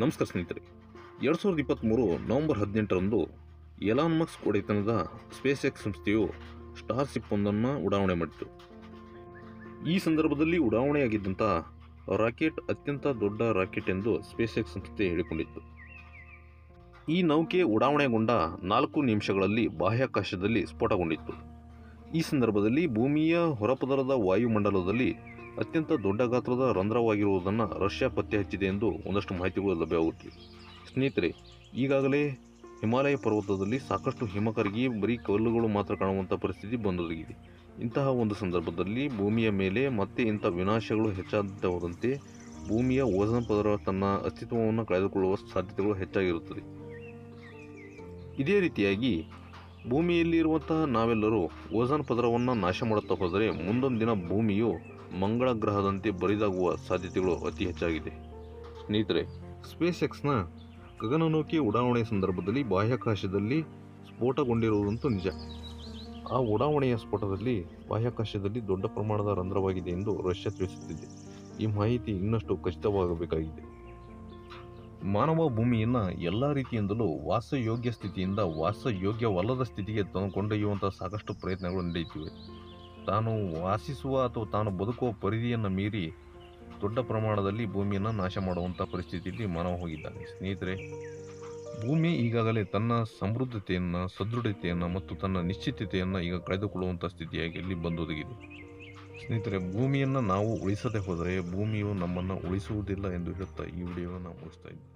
ನಮಸ್ಕಾರ ಸ್ನೇಹಿತರೆ. ಎರಡು ಸಾವಿರದ ಇಪ್ಪತ್ತ್ಮೂರು ನವೆಂಬರ್ ಹದಿನೆಂಟರಂದು ಎಲಾನ್ ಮಕ್ಸ್ ಒಡೆತನದ ಸ್ಪೇಸ್ ಎಕ್ಸ್ ಸಂಸ್ಥೆಯು ಸ್ಟಾರ್ ಶಿಪ್ ಒಂದನ್ನು ಉಡಾವಣೆ ಮಾಡಿತು ಈ ಸಂದರ್ಭದಲ್ಲಿ ಉಡಾವಣೆಯಾಗಿದ್ದಂಥ ರಾಕೆಟ್ ಅತ್ಯಂತ ದೊಡ್ಡ ರಾಕೆಟ್ ಎಂದು ಸ್ಪೇಸ್ ಎಕ್ಸ್ ಸಂಸ್ಥೆ ಹೇಳಿಕೊಂಡಿತ್ತು. ಈ ನೌಕೆ ಉಡಾವಣೆಗೊಂಡ ನಾಲ್ಕು ನಿಮಿಷಗಳಲ್ಲಿ ಬಾಹ್ಯಾಕಾಶದಲ್ಲಿ ಸ್ಫೋಟಗೊಂಡಿತ್ತು. ಈ ಸಂದರ್ಭದಲ್ಲಿ ಭೂಮಿಯ ಹೊರಪದರದ ವಾಯುಮಂಡಲದಲ್ಲಿ ಅತ್ಯಂತ ದೊಡ್ಡ ಗಾತ್ರದ ರಂಧ್ರವಾಗಿರುವುದನ್ನು ರಷ್ಯಾ ಪತ್ತೆ ಹಚ್ಚಿದೆ ಎಂದು ಒಂದಷ್ಟು ಮಾಹಿತಿಗಳು ಲಭ್ಯವಾಗುತ್ತಿವೆ. ಸ್ನೇಹಿತರೆ, ಈಗಾಗಲೇ ಹಿಮಾಲಯ ಪರ್ವತದಲ್ಲಿ ಸಾಕಷ್ಟು ಹಿಮ ಕರಗಿ ಬರೀ ಕಲ್ಲುಗಳು ಮಾತ್ರ ಕಾಣುವಂಥ ಪರಿಸ್ಥಿತಿ ಬಂದೊದಗಿದೆ. ಇಂತಹ ಒಂದು ಸಂದರ್ಭದಲ್ಲಿ ಭೂಮಿಯ ಮೇಲೆ ಮತ್ತೆ ಇಂಥ ವಿನಾಶಗಳು ಹೆಚ್ಚಾದಂತೆ ಭೂಮಿಯ ಓಝೋನ್ ಪದರ ತನ್ನ ಅಸ್ತಿತ್ವವನ್ನು ಕಳೆದುಕೊಳ್ಳುವ ಸಾಧ್ಯತೆಗಳು ಹೆಚ್ಚಾಗಿರುತ್ತದೆ. ಇದೇ ರೀತಿಯಾಗಿ ಭೂಮಿಯಲ್ಲಿರುವಂತಹ ನಾವೆಲ್ಲರೂ ಓಜನ್ ಪದರವನ್ನು ನಾಶ ಮಾಡುತ್ತಾ ಹೋದರೆ ಮುಂದೊಂದು ದಿನ ಭೂಮಿಯು ಮಂಗಳ ಗ್ರಹದಂತೆ ಬರಿದಾಗುವ ಸಾಧ್ಯತೆಗಳು ಅತಿ ಹೆಚ್ಚಾಗಿದೆ. ಸ್ನೇಹಿತರೆ ಸ್ಪೇಸ್ ಎಕ್ಸ್ನ ಗಗನನೌಕೆ ಉಡಾವಣೆಯ ಸಂದರ್ಭದಲ್ಲಿ ಬಾಹ್ಯಾಕಾಶದಲ್ಲಿ ಸ್ಫೋಟಗೊಂಡಿರುವುದಂತೂ ನಿಜ. ಆ ಉಡಾವಣೆಯ ಸ್ಫೋಟದಲ್ಲಿ ಬಾಹ್ಯಾಕಾಶದಲ್ಲಿ ದೊಡ್ಡ ಪ್ರಮಾಣದ ರಂಧ್ರವಾಗಿದೆ ಎಂದು ರಷ್ಯಾ ತಿಳಿಸುತ್ತಿದೆ. ಈ ಮಾಹಿತಿ ಇನ್ನಷ್ಟು ಖಚಿತವಾಗಬೇಕಾಗಿದೆ. ಮಾನವ ಭೂಮಿಯನ್ನು ಎಲ್ಲ ರೀತಿಯಿಂದಲೂ ವಾಸಯೋಗ್ಯ ಸ್ಥಿತಿಯಿಂದ ವಾಸಯೋಗ್ಯವಲ್ಲದ ಸ್ಥಿತಿಗೆ ತಂದು ಕೊಂಡೊಯ್ಯುವಂಥ ಸಾಕಷ್ಟು ಪ್ರಯತ್ನಗಳು ನಡೆಯುತ್ತಿವೆ. ತಾನು ವಾಸಿಸುವ ಅಥವಾ ತಾನು ಬದುಕುವ ಪರಿಧಿಯನ್ನು ಮೀರಿ ದೊಡ್ಡ ಪ್ರಮಾಣದಲ್ಲಿ ಭೂಮಿಯನ್ನು ನಾಶ ಮಾಡುವಂಥ ಪರಿಸ್ಥಿತಿಯಲ್ಲಿ ಮಾನವ ಹೋಗಿದ್ದಾನೆ. ಸ್ನೇಹಿತರೆ, ಭೂಮಿ ಈಗಾಗಲೇ ತನ್ನ ಸಮೃದ್ಧತೆಯನ್ನು, ಸದೃಢತೆಯನ್ನು ಮತ್ತು ತನ್ನ ನಿಶ್ಚಿತತೆಯನ್ನು ಈಗ ಕಳೆದುಕೊಳ್ಳುವಂಥ ಸ್ಥಿತಿಯಾಗಿ ಇಲ್ಲಿ ಬಂದೊದಗಿದೆ. ಸ್ನೇಹಿತರೆ, ಭೂಮಿಯನ್ನು ನಾವು ಉಳಿಸದೆ ಹೋದರೆ ಭೂಮಿಯು ನಮ್ಮನ್ನು ಉಳಿಸುವುದಿಲ್ಲ ಎಂದು ಹೇಳುತ್ತಾ ಈ ವಿಡಿಯೋವನ್ನು ನಾವು ಮುಗಿಸ್ತಾ ಇದ್ದೀವಿ